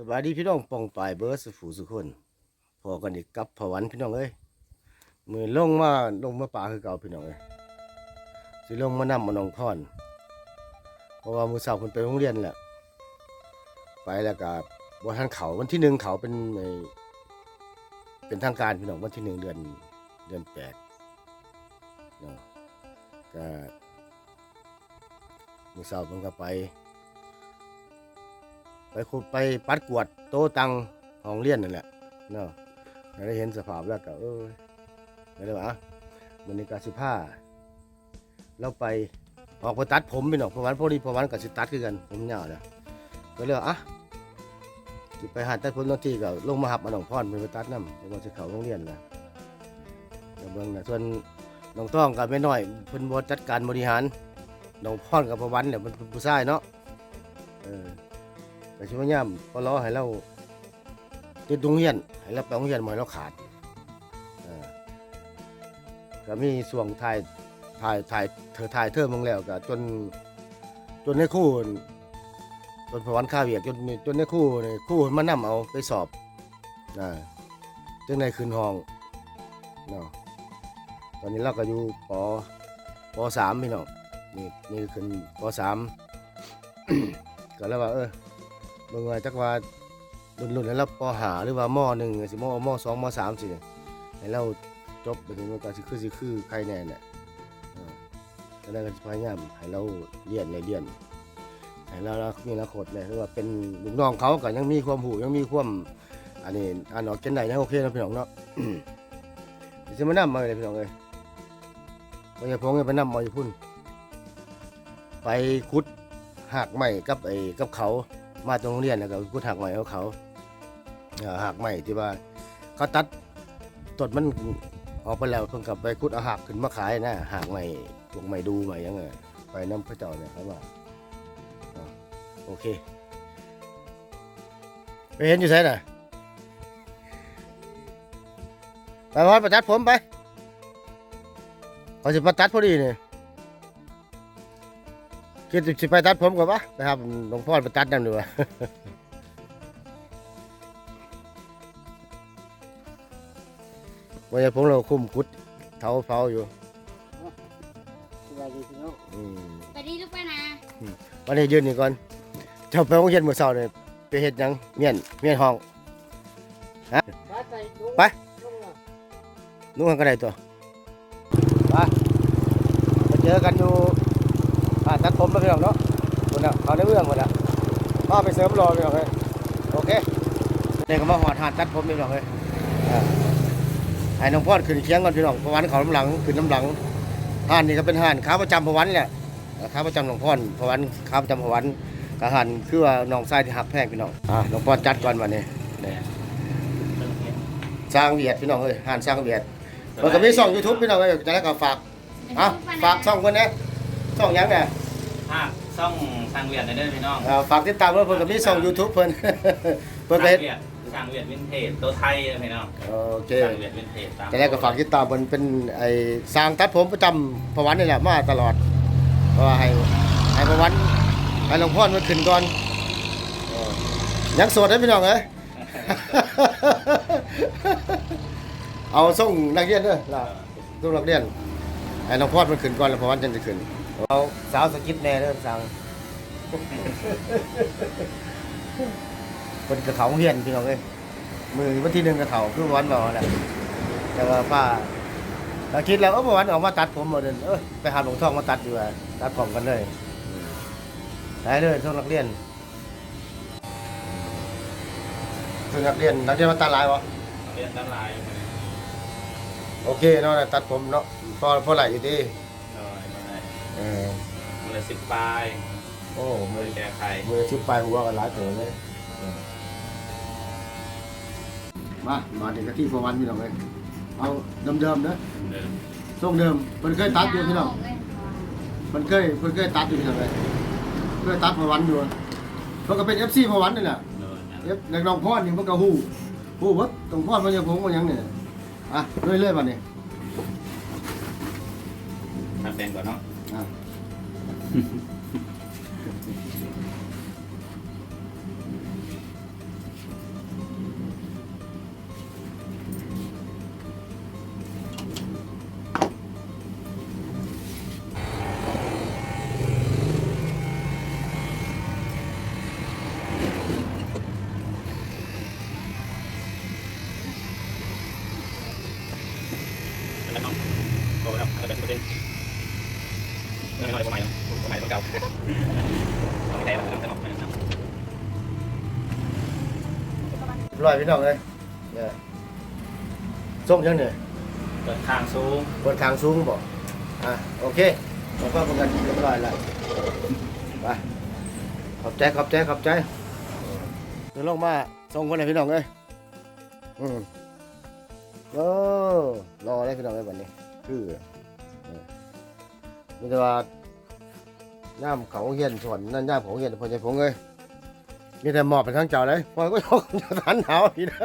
สวัสดีพี่น้องปองปายเบิร์สุฝูสุคนพอกันอีกกับพวันพี่น้องเอ้ยมือลงมาลงมาป่าคือเก่าพี่น้องเอ้ยสิลงมานำมาน้องพรเพราะว่ามือสาร์คนไปโรงเรียนแหละไปแล้วก็บนทางเขาวันที่หนึ่งเขาเป็นเป็นทางการพี่น้องวันที่หนึ่งเดือนเดือนแปดเนาะก็มือสาร์เพิ่นก็ไป ไปขุดไปปัดกวดโตตังห้องเรียนนั่นแหละเนาะได้เห็นสภาพแล้วก็เออไม่ได้ว่าอะมันในกาสิผ้าเราไปออกไปตัดผมไปหนอยเพราะวันพอดีเพระวันกับสิตัดคือกันผมยาวเลยก็เลยอะไปหาตัดผมน้องที่ก็ลงมาหับมาหนองพรไปไปตัดน้ำเพราะว่าจะเข้าโรงเรียนแล้วเดี๋ยวเบิ่งนะส่วนน้องต้องกับแม่น้อยเพิ่นบ่จัดการบริหารน้องพรกับพระวันเนี่ยมันป็นผู้ชายเนาะเออ แต่ช่วงย่ำก็รอให้เราติดโรงเรียนให้เราไปโรงเรียนมาให้เราขาดก็มีส่วงถ่ายถ่ายถ่ายเธอถ่ายเทอมึงแล้วก็จนจนในคู่จนพวันข้าเวียกจนจนในครู่นี่ครู่มานำเอาไปสอบนะจึงในคืนห้องเนาะตอนนี้เราก็อยู่ปปสามพี่น้องนี่นี่ขึ้นปสามก็แล้วว่าเออ เบิ่งว่าจักว่ารุ่นรุ่นแล้วเราปหาหรือว่ามอหนึ่งสิมอมอสองมอสามสิให้เราจบไปถึงมันก็สิคือสิคือใครแน่แหละเออก็ได้ก็สิพยายามให้เราเรียนในเรียนให้เรามีอนาคตเลยหรือว่าเป็นลูกน้องเขาก็ยังมีความหูยังมีความอันนี้อ่านออกเจนไหนยังโอเคนะพี่น้องเนาะจะมานำมาเลยพี่น้องเลยว่าอย่าพงไปนำมาอยู่พุ่น ไปคุดหักใหม่กับไอ้กับเขา มาตรงโรงเรียนแล้วก็พูดหักใหม่เขาเขาหักใหม่ที่ว่า เขาตัดต้นมันออกไปแล้วเพิ่งกลับไปคุดเอาหักขึ้นมาขายนะหักใหม่พวกใหม่ดูใหม่ยังไงไปน้ำพระเจ้าเนี่ยเขาว่าอ่าโอเคไปเห็นอยู่ไสน่ะไปวัดประจัดผมไปเขาจะประตัดพอดีเนี่ย คิดสิไปตัดผมก่อนปะไปครับหลวงพ่อไปตัดนั่นดีกว่าวันนี้ผมเราคุมกุดเท้าเผาอยู่สวัสดีพี่น้องอืมไปดีลูกไปนะวันนี้ยืนนี่ก่อนเจ้าไปโรงเรียนเมื่อเช้าเนี่ยไปเฮ็ดหยังเมียนเมียนห้องไปใส่ถุงไปลงน่ะนุ่งกันก็ได้ตัวไปมาเจอกันอยู่อ่าน ตัดผมแล้วพี่น้องเนาะคนน่ะเขาในเมืองหมดละก็ไปเสริมรอพี่น้องเลยโอเคเด็กก็มาหอดหาดตัดผมพี่น้องเลยไอ้น้องพ่อขึ้นเคียงก่อนพี่น้องประวันเขาน้ำหลังขึ้นน้ำหลังห่านนี่ก็เป็นห่านขาประจำประวันแหละขาประจำหลวงพ่อประวันขาประจำประวันกห่านคือว่าน้องชายที่หักแพงพี่น้องอ่าหลวงพ่อจัดก่อนวันนี้นี่สร้างเวียดพี่น้องเอ้ยห่านสร้างเวียดมันก็มีช่อง YouTube พี่น้องเอ้ยจะได้ก็ฝากอ้าฝากช่องคนนี้ช่องยังไง ภาคซ่องทางเวียดในเด้อพี่น้องอ่าฝากติดตามเพิ่นเพิ่นก็มีช่อง YouTube เพิ่นเพิ่นก็ทางเฮ็ดเวียดทางเวียดวินเทจตัวไทยเด้อพี่น้องโอเคทางเวียดวินเทจตามจะได้ก็ฝากติดตามเพิ่นเป็นไอ้สร้างตัดผมประจำประวันนี่แหละมาตลอดเพราะว่าให้ให้ประวันให้หลวงพ่อมันขึ้นก่อนเออยังโสดเด้อพี่น้องเอ้ย เอาส่งนักเรียนเด้อล่ะส่งนักเรียนให้หลวงพ่อมันขึ้นก่อนแล้วประวันจังจะขึ้น เอาสาวสกิปแน่เด้อสั่งเป็นกระเขาเฮียนพี่น้องเอ้ยมือวันที่หนึ่งกระเขาคือวันบอกแหละแต่ว่าป้าเราคิดแล้วเออเมื่อวันออกมาตัดผมหมดเลยเออไปหาหลวงทองมาตัดดีกว่าตัดพร้อมกันเลยได้เลยช่วงนักเรียนช่วงนักเรียนนักเรียนมาตัดหลายวะเรียนด้านลายโอเคเนาะตัดผมเนาะพอพอไหลอยู่ดีโดยมาได้ เออมือสิบปลายโอ้มืมืออแก้ไขมือชิบปลายหัวกันหลายตัวเลยเออมามาถึงกะที่พอวันพี่น้องเลยเอาเดิมๆเนอะเดิมทรงเดิมเพิ่นเคยตัดอยู่พี่น้องเพิ่นเคยเพิ่นเคยตัดอยู่พี่น้องเลยเคยตัดพอวันอยู่เพิ่นก็เป็น FC พอวันนี่แหละโดยนั่นเอฟนักร้องพ่อนี่มันก็ฮู้ฮู้เบิดตรงพ่อมันยังผมมันยังเนี่ยอะเรื่อยๆบัดนี้ทำแดงก่อนเนาะ な。ม่ใหม่ตัวใหมัวใหม่ตัเก่าไม่ใช่แบบเดิมตลอดร้อยพี่น้องเลยเนี่ยส้มยังเนี่ยเปิดทางสูงเปิดทางสูงบอกอะโอเคเราก็คงกันเรียบร้อยแล้วไปขอบใจขอบใจขอบใจเดี๋ยวลงมาส่งคนไหนพี่น้องเอ้ยอืมโอ้รอได้พี่น้องเอ้ยวันนี้คือ เออมีแต่ว่าน้ำเขาเฮียนส่วนนั่นน้ำเขาเฮียนพอใจผมเลยมีแต่หมอบเป็นข้างเจ้าเลยพอก็ยกจะทันหนาวอีกนะ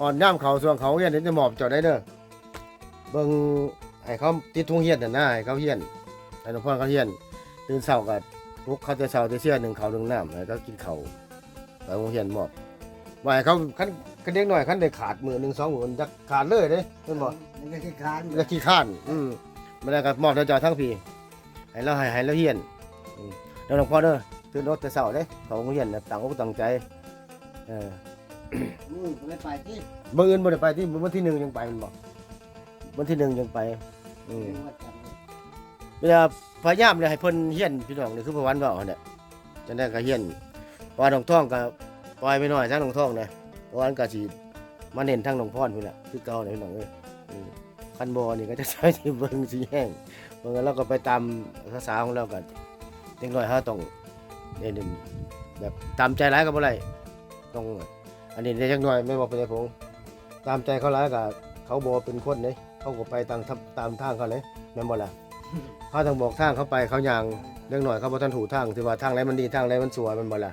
อ่อนน้ำเขาส่วนเขาเฮียนเดี๋ยวจะหมอบเจ้าได้เด้อเบิ่งให้เขาติดทุ่งเฮียนน่ะนะให้เขาเฮียนให้หลวงพ่อเขาเฮียน ตื่นเช้าก็ปลุกเขาจะเช้าจะเชื่อหนึ่งเขาวหนึ่งน้ำให้เขากินเขาวไปโรงเรียนหมอบว่าให้เขาคันคันเด็กหน่อยคันได้ขาดมือหนึ่งสองมือมันจะขาดเลยเด้เพิ่นบอกมันก็ที่ค้านจะขี้ข้าน อืม มันได้ก็มอบเจ้าทั้งพี่ให้เราให้ให้เราเฮียนอืมแล้วหลวงพ่อเด้อตื่นรถแต่เช้าเด้เขาโรงเรียนน่ะต่างอกต่างใจเออมือไปไปที่มื้ออื่นบ่ได้ไปที่วันที่หนึ่งยังไปแมันบอกวันที่หนึ่งยังไปอืมวัดจันทร์เวลาพยายามเลยให้เพิ่นเฮียนพี่น้องนี่คือประวันเว่าเนี่ยจะได้ก็เฮียนเพราะว่าหนองท่องก็ปล่อยไปหน่อยทางหนองท่องนะเพราะว่าอันก็สิมาเน้นทางหนองพรพุ่นน่ะคือเก่าเลยพี่น้องเอ้ยอืม คันบ่นี่ก็จะใช้ที่เบิ่งสิแห้งเบิ่งแล้วเราก็ไปตามภาษาของเรากันเด็กน้อยเฮาต้องเน้นแบบตามใจหลายก็บ่ได้ต้องอันนี้ได้จักหน่อยไม่บอกไปเลยผมตามใจเขาหลายก็เขาบ่เป็นคนเด้เขาก็ไปตามตามทางเขาเลยแม่นบ่ล่ะเขาต้องบอกทางเขาไปเขายางเรื่องหน่อยเขาบ่ทันถูกทางที่ว่าทางไหนมันดีทางไหนมันสัวมันบ่ล่ะ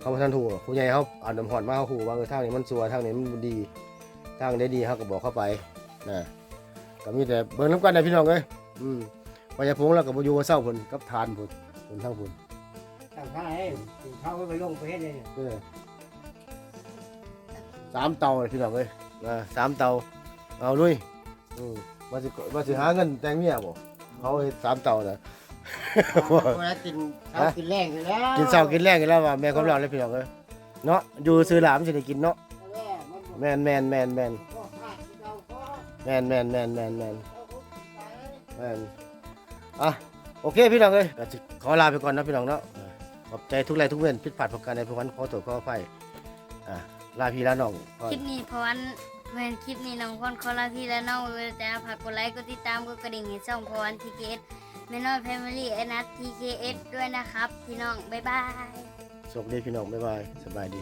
เขาบ่ทันถูกผู้ใหญ่เขาเอาน้ำหอดมาเขาหูว่าเออทางนี้มันสัวทางนี้มันบ่ดีทางได้ดีเขาก็บอกเข้าไปนะ ก็มีแต่เบิ่งน้ำกันนะพี่น้องเอ้ยอืมพญาพงแล้วก็บ่อยู่ว่าเศร้าพุ่นกับทานพุ่นพุ่นทางพุ่นตั้งท่าให้เขาไปลงไปเฮ็ดเลยเออสามเตาเลยพี่น้องเอ้ยนะสามเตาเอาลุยอืมว่าสิว่าสิหาเงินแต่งเมียบ่เขาเฮ็ดสามเตาน่ะเวลากินข้าวกินแรงอยู่แล้วกินเช้ากินแรงกันแล้วว่าแม่ความเราเลยพี่น้องเอ้ยเนาะอยู่ซื้อหลามสิได้กินเนาะแมนแมนแมนแมน แมนแมนแมนแมนแมนแมนอะโอเคพี่น้องเอ้ยก็สิขอลาไปก่อนนะพี่น้องเนาะเออขอบใจทุกไรทุกเว้นผิดพลาดประการใดพวกนั้นขอโทษขออภัยอะลาพี่ลาน้องก่อนคลิปนี้เพราะวันเมื่อคลิปนี้น้องพรขอลาพี่และน้องไว้แต่ฝากกดไลค์กดติดตามกดกระดิ่งให้ช่องเพราะวันทีเคเอสแม่น้อยแฟมิลี่เอนัททีเคเอสด้วยนะครับ พี่น้อง บ๊ายบาย โชคดีพี่น้อง บ๊ายบาย สบายดี